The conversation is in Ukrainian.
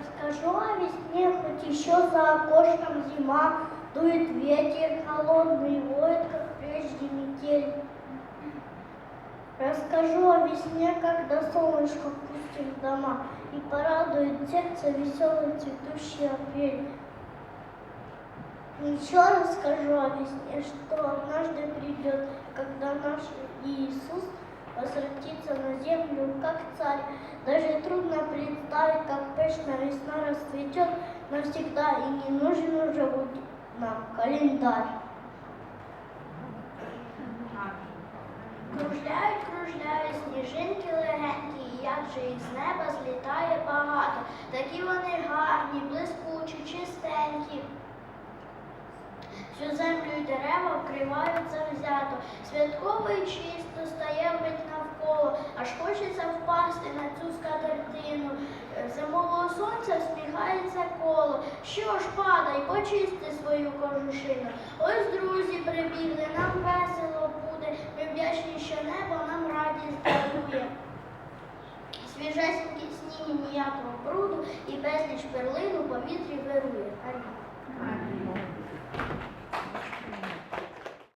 Расскажу о весне, хоть еще за окошком зима, Дует ветер холодный, воет, как прежде метель. Расскажу о весне, когда солнышко пустит в дома И порадует сердце веселый цветущий апрель. Еще расскажу о весне, что однажды придет, когда наш Иисус возвратится на землю, как царь. Даже трудно представить, как пышно весна расцветет навсегда, и не нужен уже будет нам календарь. Кружляють, кружляють сніжинки легенькі, як же їх з неба злітає багато. Такі вони гарні, блискучі, чистенькі. Всю землю й дерева вкривають завзято. Святково і чисто стає Зимового сонця всміхається коло. Що ж, падай, почисти свою кожушину. Ось друзі прибігли, нам весело буде. Ми вдячні, що небо нам радість дарує. Свіжесенькі сніги ніякого бруду і безліч перлин у повітрі вирує. Амінь.